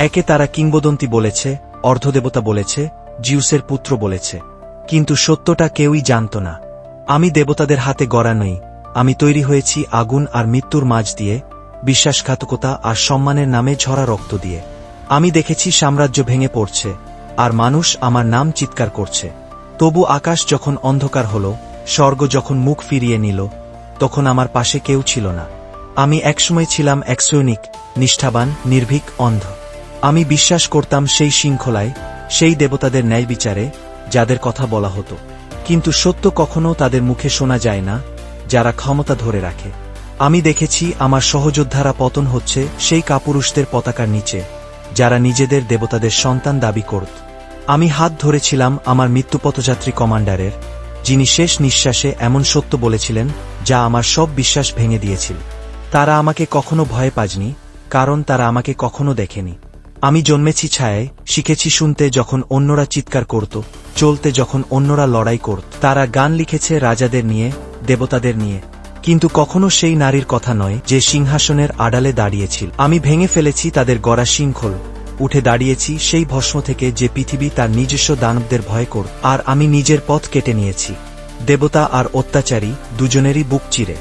একে তারা কিংবদন্তি বলেছে, অর্ধদেবতা বলেছে, জিউসের পুত্র বলেছে। কিন্তু সত্যটা কেউই জানত না। আমি দেবতাদের হাতে গড়া নই, আমি তৈরি হয়েছি আগুন আর মৃত্যুর মাঝ দিয়ে, বিশ্বাসঘাতকতা আর সম্মানের নামে ঝরা রক্ত দিয়ে। আমি দেখেছি সাম্রাজ্য ভেঙে পড়ছে, আর মানুষ আমার নাম চিৎকার করছে। তবু আকাশ যখন অন্ধকার হল, স্বর্গ যখন মুখ ফিরিয়ে নিল, তখন আমার পাশে কেউ ছিল না। আমি একসময় ছিলাম এক সৈনিক, নিষ্ঠাবান, নির্ভীক, অন্ধ। আমি বিশ্বাস করতাম সেই শৃঙ্খলায়, সেই দেবতাদের ন্যায় বিচারে, যাদের কথা বলা হতো। কিন্তু সত্য কখনো তাদের মুখে শোনা যায় না, যারা ক্ষমতা ধরে রাখে। আমি দেখেছি আমার সহযোদ্ধারা পতন হচ্ছে সেই কাপুরুষদের পতাকার নিচে, যারা নিজেদের দেবতাদের সন্তান দাবি করত। আমি হাত ধরেছিলাম আমার মৃত্যুপথযাত্রী কমান্ডারের, যিনি শেষ নিঃশ্বাসে এমন সত্য বলেছিলেন, যা আমার সব বিশ্বাস ভেঙে দিয়েছিল। তারা আমাকে কখনো ভয় পাজনি কারণ তারা আমাকে কখনো দেখেনি। আমি জন্মেছি ছায়ায়, শিখেছি শুনতে যখন অন্যরা চিৎকার করত, চলতে যখন অন্যরা লড়াই করত। তারা গান লিখেছে রাজাদের নিয়ে, দেবতাদের নিয়ে। কিন্তু কখনো সেই নারীর কথা নয় যে সিংহাসনের আড়ালে দাঁড়িয়েছিল। আমি ভেঙে ফেলেছি তাদের গড়া শৃঙ্খল। উঠে দাঁড়িয়েছি সেই ভস্ম থেকে যে পৃথিবী তার নিজস্ব দানবদের ভয় কর আর আমি নিজের পথ কেটে নিয়েছি। দেবতা আর অত্যাচারী দুজনেরই বুক চিরে।